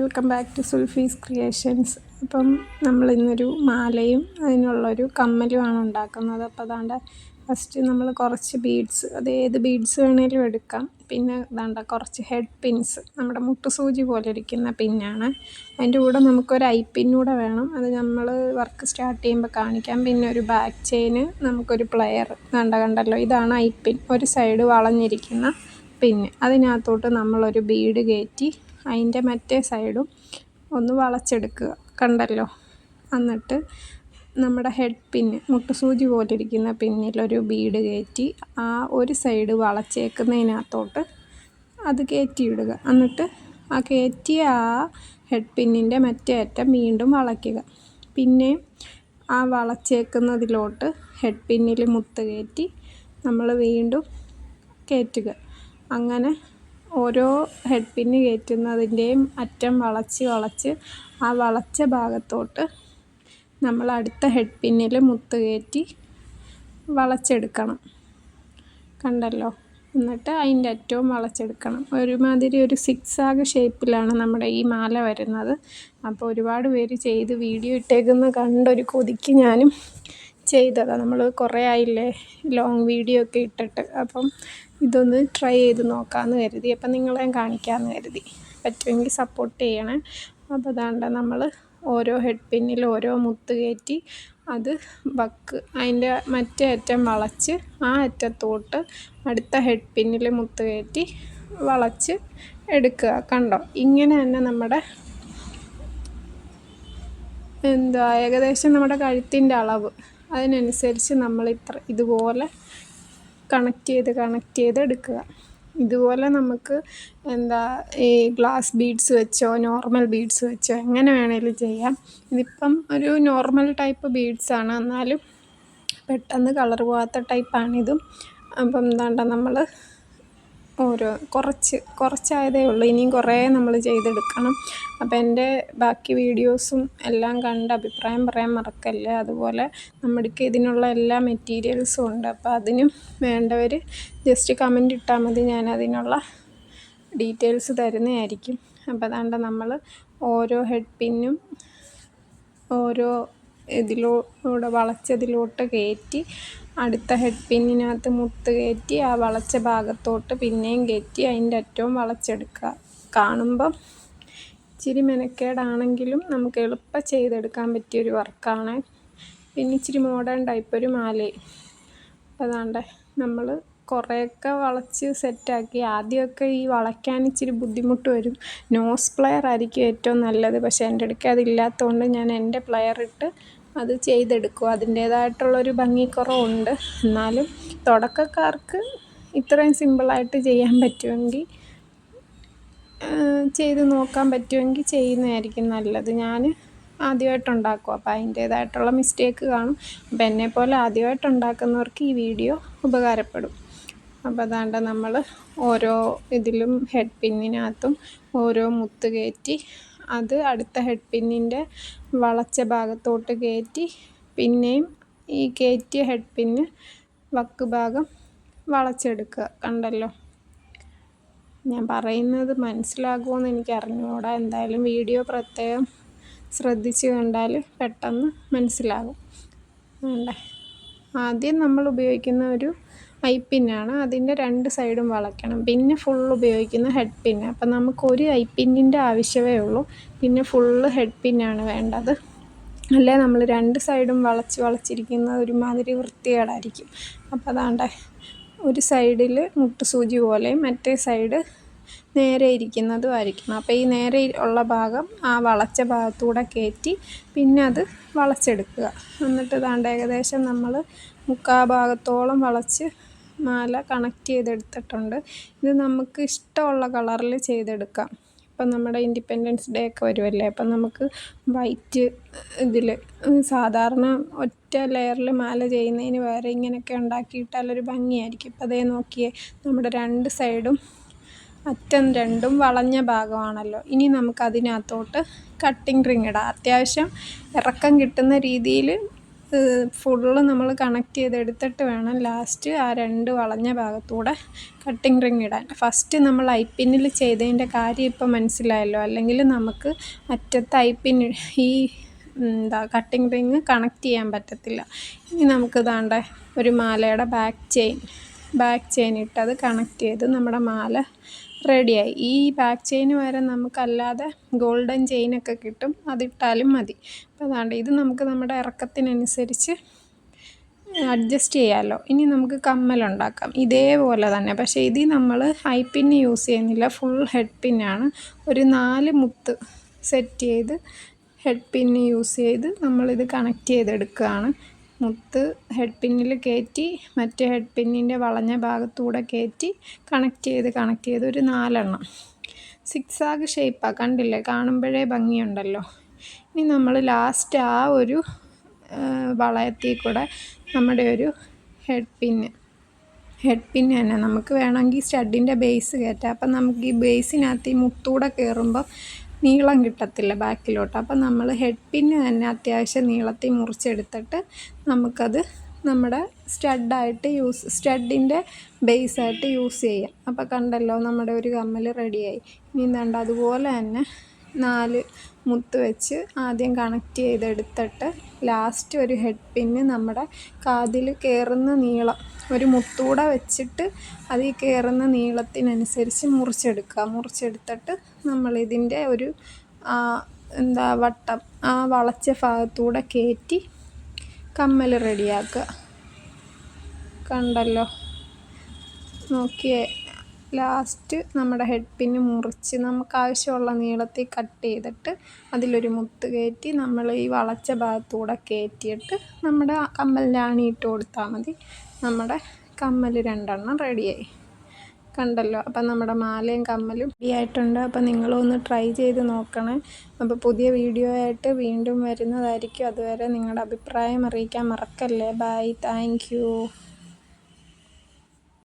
Welcome back to Sulfi's creations. അപ്പം നമ്മൾ ഇന്നൊരു മാലയും അതിനുള്ളൊരു കമ്മലുമാണ് ഉണ്ടാക്കുന്നത്. അപ്പോൾ അതാണ്ട് ഫസ്റ്റ് നമ്മൾ കുറച്ച് ബീഡ്സ് അത് ഏത് ബീഡ്സ് വേണേലും എടുക്കാം. പിന്നെ അതാണ്ട കുറച്ച് ഹെഡ് പിൻസ് നമ്മുടെ മുട്ടുസൂചി പോലെ ഇരിക്കുന്ന പിന്നാണ് അതിന്റെ കൂടെ നമുക്കൊരു ഐ പിന്നൂടെ വേണം. അത് നമ്മൾ വർക്ക് സ്റ്റാർട്ട് ചെയ്യുമ്പോൾ കാണിക്കാം. പിന്നെ ഒരു ബാക്ക് ചെയിന് നമുക്കൊരു പ്ലെയർ കണ്ട കണ്ടല്ലോ ഇതാണ് ഐ പിൻ ഒരു സൈഡ് വളഞ്ഞിരിക്കുന്ന പിന്നെ അതിനകത്തോട്ട് നമ്മളൊരു ബീഡ് കയറ്റി അതിന്റെ മറ്റേ സൈഡും ഒന്ന് വളച്ചെടുക്കുക കണ്ടല്ലോ? എന്നിട്ട് നമ്മുടെ ഹെഡ് പിന്ന് മുട്ടുസൂചി പോലെ ഇരിക്കുന്ന പിന്നിലൊരു ബീഡ് കയറ്റി ആ ഒരു സൈഡ് വളച്ചേക്കുന്നതിനകത്തോട്ട് അത് കയറ്റിയിടുക. എന്നിട്ട് ആ കയറ്റിയ ആ ഹെഡ് പിന്നിന്റെ മറ്റേ അറ്റം വീണ്ടും വളയ്ക്കുക. പിന്നെ ആ വളച്ചേക്കുന്നതിലോട്ട് ഹെഡ് പിന്നിൽ മുത്ത് കയറ്റി നമ്മൾ വീണ്ടും കയറ്റുക. അങ്ങനെ ഓരോ ഹെഡ് പിന്ന് കയറ്റുന്നതിന്റെയും അറ്റം വളച്ച് വളച്ച് ആ വളച്ച ഭാഗത്തോട്ട് നമ്മൾ അടുത്ത ഹെഡ് പിന്നിൽ മുത്ത് കയറ്റി വളച്ചെടുക്കണം. കണ്ടല്ലോ? എന്നിട്ട് അതിന്റെ അറ്റവും വളച്ചെടുക്കണം. ഒരുമാതിരി ഒരു സിക്സ് ആഗ് ഷേപ്പിലാണ് നമ്മുടെ ഈ മാല വരുന്നത്. അപ്പോൾ ഒരുപാട് പേര് ചെയ്ത് വീഡിയോ ഇട്ടേക്കുന്ന കണ്ടൊരു കൊതിക്ക് ഞാനും ചെയ്തതാണ് നമ്മൾ കുറേ ആയില്ലേ ലോങ് വീഡിയോ ഒക്കെ ഇട്ടിട്ട്. അപ്പം ഇതൊന്ന് ട്രൈ ചെയ്ത് നോക്കാമെന്ന് കരുതി. അപ്പം നിങ്ങളെ കാണിക്കാമെന്ന് കരുതി. പറ്റുമെങ്കിൽ സപ്പോർട്ട് ചെയ്യണേ. അപ്പോൾ അതാണ്ട് നമ്മൾ ഓരോ ഹെഡ് പിന്നിൽ ഓരോ മുത്ത് കയറ്റി അത് വക്ക് അതിന്റെ മറ്റേ അറ്റം വളച്ച് ആ അറ്റത്തോട്ട് അടുത്ത ഹെഡ് പിന്നിൽ മുത്ത് കയറ്റി വളച്ച് എടുക്കുക. കണ്ടോ? ഇങ്ങനെ തന്നെ നമ്മുടെ എന്താ ഏകദേശം നമ്മുടെ കഴുത്തിന്റെ അളവ്. അതിനനുസരിച്ച് നമ്മൾ ഇത്ര ഇതുപോലെ കണക്ട് ചെയ്ത് കണക്ട് ചെയ്ത് എടുക്കുക. ഇതുപോലെ നമുക്ക് എന്താ ഈ ഗ്ലാസ് ബീഡ്സ് വെച്ചോ നോർമൽ ബീഡ്സ് വെച്ചോ എങ്ങനെ വേണേലും ചെയ്യാം. ഇതിപ്പം ഒരു നോർമൽ ടൈപ്പ് ബീഡ്സാണ് എന്നാലും പെട്ടെന്ന് കളർ പോകാത്ത ടൈപ്പാണിതും അപ്പം എന്താണ്ട നമ്മൾ ഓരോ കുറച്ച് കുറച്ചായതേ ഉള്ളൂ. ഇനിയും കുറേ നമ്മൾ ചെയ്തെടുക്കണം. അപ്പോൾ എന്റെ ബാക്കി വീഡിയോസും എല്ലാം കണ്ട് അഭിപ്രായം പറയാൻ മറക്കല്ലേ? അതുപോലെ നമ്മുടെ ഇതിനുള്ള എല്ലാ മെറ്റീരിയൽസും ഉണ്ട്. അപ്പോൾ അതിനും വേണ്ടവർ ജസ്റ്റ് കമന്റ് ഇട്ടാൽ മതി. ഞാൻ അതിനുള്ള ഡീറ്റെയിൽസ് തരുന്നതായിരിക്കും. അപ്പോൾ അതാണ്ട് നമ്മൾ ഓരോ ഹെഡ് പിന്നും ഓരോ ഇതിലൂടെ വളച്ചതിലോട്ട് കയറ്റി അടുത്ത ഹെഡ് പിന്നിനകത്ത് മുത്ത് കയറ്റി ആ വളച്ച ഭാഗത്തോട്ട് പിന്നെയും കയറ്റി അതിന്റെ അറ്റവും വളച്ചെടുക്കുക. കാണുമ്പം ഇച്ചിരി മെനക്കേടാണെങ്കിലും നമുക്ക് എളുപ്പം ചെയ്തെടുക്കാൻ പറ്റിയൊരു വർക്കാണ്. പിന്നെ ഇച്ചിരി മോഡേൺ ടൈപ്പ് ഒരു മാലയും അതാണ്ട് നമ്മൾ കുറേയൊക്കെ വളച്ച് സെറ്റാക്കി. ആദ്യമൊക്കെ ഈ വളയ്ക്കാൻ ഇച്ചിരി ബുദ്ധിമുട്ട് വരും. നോസ് പ്ലെയർ ആയിരിക്കും ഏറ്റവും നല്ലത്. പക്ഷേ എന്റെ അടുക്കൽ അതില്ലാത്തതുകൊണ്ട് ഞാൻ എന്റെ പ്ലെയർ ഇട്ട് അത് ചെയ്തെടുക്കും. അതിന്റേതായിട്ടുള്ളൊരു ഭംഗിക്കുറവുണ്ട്. എന്നാലും തുടക്കക്കാർക്ക് ഇത്രയും സിമ്പിളായിട്ട് ചെയ്യാൻ പറ്റുമെങ്കിൽ ചെയ്ത് നോക്കാൻ പറ്റുമെങ്കിൽ ചെയ്യുന്നതായിരിക്കും നല്ലത്. ഞാൻ ആദ്യമായിട്ടുണ്ടാക്കും. അപ്പോൾ അതിന്റേതായിട്ടുള്ള മിസ്റ്റേക്ക് കാണും. അപ്പം എന്നെപ്പോലെ പോലെ ആദ്യമായിട്ടുണ്ടാക്കുന്നവർക്ക് ഈ വീഡിയോ ഉപകാരപ്പെടും. അപ്പോൾ അതാണ്ട് നമ്മൾ ഓരോ ഇതിലും ഹെഡ് പിന്നിനകത്തും ഓരോ മുത്ത് കയറ്റി അത് അടുത്ത ഹെഡ് പിന്നിന്റെ വളച്ച ഭാഗത്തോട്ട് കയറ്റി പിന്നെയും ഈ കയറ്റിയ ഹെഡ് പിന്ന് വക്ക് ഭാഗം വളച്ചെടുക്കുക. കണ്ടല്ലോ? ഞാൻ പറയുന്നത് മനസ്സിലാകുമെന്ന് എനിക്ക് അറിഞ്ഞുകൂടാ എന്തായാലും വീഡിയോ പ്രത്യേകം ശ്രദ്ധിച്ച് കണ്ടാൽ പെട്ടെന്ന് മനസ്സിലാകും. വേണ്ടേ ആദ്യം നമ്മൾ ഉപയോഗിക്കുന്ന ഒരു ഐ പിന്നാണ് അതിന്റെ രണ്ട് സൈഡും വളയ്ക്കണം. പിന്നെ ഫുൾ ഉപയോഗിക്കുന്ന ഹെഡ് പിന്ന് അപ്പം നമുക്ക് ഒരു ഐ പിന്നിന്റെ ആവശ്യമേ ഉള്ളൂ. പിന്നെ ഫുള്ള് ഹെഡ് പിന്നാണ് വേണ്ടത്. അല്ലേ? നമ്മൾ രണ്ട് സൈഡും വളച്ച് വളച്ചിരിക്കുന്ന ഒരുമാതിരി വൃത്തികേടായിരിക്കും. അപ്പോൾ അതാണ്ട് ഒരു സൈഡിൽ മുട്ട് സൂചി പോലെ മറ്റേ സൈഡ് നേരെ ഇരിക്കുന്നതും ആയിരിക്കണം. അപ്പോൾ ഈ നേരെ ഉള്ള ഭാഗം ആ വളച്ച ഭാഗത്തൂടെ കയറ്റി പിന്നെ അത് വളച്ചെടുക്കുക. എന്നിട്ട് ഇതാണ്ട് ഏകദേശം നമ്മൾ മുക്കാ ഭാഗത്തോളം വളച്ച് മാല കണക്ട് ചെയ്തെടുത്തിട്ടുണ്ട്. ഇത് നമുക്ക് ഇഷ്ടമുള്ള കളറിൽ ചെയ്തെടുക്കാം. ഇപ്പം നമ്മുടെ ഇൻഡിപെൻഡൻസ് ഡേ ഒക്കെ വരുമല്ലേ അപ്പം നമുക്ക് വൈറ്റ് ഇതിൽ സാധാരണ ഒറ്റ ലെയറിൽ മാല ചെയ്യുന്നതിന് വേറെ ഇങ്ങനെയൊക്കെ ഉണ്ടാക്കിയിട്ടാലൊരു ഭംഗിയായിരിക്കും. ഇപ്പം അതേ നോക്കിയേ നമ്മുടെ രണ്ട് സൈഡും അറ്റം രണ്ടും വളഞ്ഞ ഭാഗമാണല്ലോ. ഇനി നമുക്ക് അതിനകത്തോട്ട് കട്ടിങ് റിങ് ഇടാം. അത്യാവശ്യം ഇറക്കം കിട്ടുന്ന രീതിയിൽ ഫുള്ള് നമ്മൾ കണക്ട് ചെയ്തെടുത്തിട്ട് വേണം ലാസ്റ്റ് ആ രണ്ട് വളഞ്ഞ ഭാഗത്തൂടെ കട്ടിങ് റിങ് ഇടാൻ. ഫസ്റ്റ് നമ്മൾ ഐപ്പിന്നിൽ ചെയ്തതിന്റെ കാര്യം ഇപ്പം മനസ്സിലായല്ലോ. അല്ലെങ്കിൽ നമുക്ക് അറ്റത്ത് ഐപ്പിൻ ഈ എന്താ കട്ടിങ് റിങ് കണക്ട് ചെയ്യാൻ പറ്റത്തില്ല. ഇനി നമുക്ക് ഇതാണ്ട് ഒരു മാലയുടെ ബാക്ക് ചെയിൻ ബാക്ക് ചെയിൻ ഇട്ട് അത് കണക്ട് ചെയ്ത് നമ്മുടെ മാല റെഡിയായി ഈ ബാക്ക് ചെയിൻ വരെ നമുക്കല്ലാതെ ഗോൾഡൻ ചെയിനൊക്കെ കിട്ടും. അതിട്ടാലും മതി. അപ്പോൾ അതാണ്ട് ഇത് നമുക്ക് നമ്മുടെ ഇറക്കത്തിനനുസരിച്ച് അഡ്ജസ്റ്റ് ചെയ്യാമല്ലോ ഇനി നമുക്ക് കമ്മലുണ്ടാക്കാം ഇതേപോലെ തന്നെ. പക്ഷേ ഇതിൽ നമ്മൾ ഹൈ പിൻ യൂസ് ചെയ്യുന്നില്ല. ഫുൾ ഹെഡ് പിന്നാണ് ഒരു നാല് മുത്ത് സെറ്റ് ചെയ്ത് ഹെഡ് പിന്ന് യൂസ് ചെയ്ത് നമ്മളിത് കണക്ട് ചെയ്തെടുക്കുകയാണ്. മുത്ത് ഹെഡ് പിന്നിൽ കയറ്റി മറ്റേ ഹെഡ് പിന്നിന്റെ വളഞ്ഞ ഭാഗത്തൂടെ കയറ്റി കണക്ട് ചെയ്ത് കണക്ട് ചെയ്ത് ഒരു നാലെണ്ണം. സിക്സാഗ് ഷേപ്പാണ് കണ്ടില്ലേ? കാണുമ്പോഴേ ഭംഗിയുണ്ടല്ലോ. ഇനി നമ്മൾ ലാസ്റ്റ് ആ ഒരു വളയത്തിൽ കൂടെ നമ്മുടെ ഒരു ഹെഡ് പിന്ന് ഹെഡ് പിൻ തന്നെ. നമുക്ക് വേണമെങ്കിൽ സ്റ്റഡിന്റെ ബേസ് കയറ്റാം. അപ്പം നമുക്ക് ഈ ബേസിനകത്ത് ഈ മുത്തൂടെ കയറുമ്പോൾ നീളം കിട്ടത്തില്ല ബാക്കിലോട്ട്. അപ്പം നമ്മൾ ഹെഡ് പിന്ന് തന്നെ അത്യാവശ്യം നീളത്തിൽ മുറിച്ചെടുത്തിട്ട് നമുക്കത് നമ്മുടെ സ്റ്റഡായിട്ട് യൂസ് സ്റ്റഡിന്റെ ബേസായിട്ട് യൂസ് ചെയ്യാം. അപ്പോൾ കണ്ടല്ലോ നമ്മുടെ ഒരു കമ്മൽ റെഡിയായി ഇനി എന്താണ്ട് അതുപോലെ തന്നെ നാല് മുത്ത് വെച്ച് ആദ്യം കണക്ട് ചെയ്തെടുത്തിട്ട് ലാസ്റ്റ് ഒരു ഹെഡ് പിന്ന് നമ്മുടെ കാതിൽ കയറുന്ന നീളം ഒരു മുത്തൂടെ വെച്ചിട്ട് അത് ഈ കയറുന്ന നീളത്തിനനുസരിച്ച് മുറിച്ചെടുക്കുക. മുറിച്ചെടുത്തിട്ട് നമ്മളിതിന്റെ ഒരു എന്താ വട്ടം ആ വളച്ച ഭാഗത്തൂടെ കയറ്റി കമ്മൽ റെഡിയാക്കുക കണ്ടല്ലോ? നോക്കിയേ. ലാസ്റ്റ് നമ്മുടെ ഹെഡ് പിന്ന് മുറിച്ച് നമുക്ക് ആവശ്യമുള്ള നീളത്തിൽ കട്ട് ചെയ്തിട്ട് അതിലൊരു മുത്ത് കയറ്റി നമ്മൾ ഈ വളച്ച ഭാഗത്തൂടെ കയറ്റിയിട്ട് നമ്മുടെ കമ്മലിന്റെ ആണി ഇട്ട് കൊടുത്താൽ മതി. നമ്മുടെ കമ്മൽ രണ്ടെണ്ണം റെഡിയായി. കണ്ടല്ലോ? അപ്പം നമ്മുടെ മാലയും കമ്മലും റെഡി ആയിട്ടുണ്ട്. അപ്പം നിങ്ങളും ഒന്ന് ട്രൈ ചെയ്ത് നോക്കണേ. അപ്പോൾ പുതിയ വീഡിയോ ആയിട്ട് വീണ്ടും വരുന്നതായിരിക്കും. അതുവരെ നിങ്ങളുടെ അഭിപ്രായം അറിയിക്കാൻ മറക്കല്ലേ? Bye thank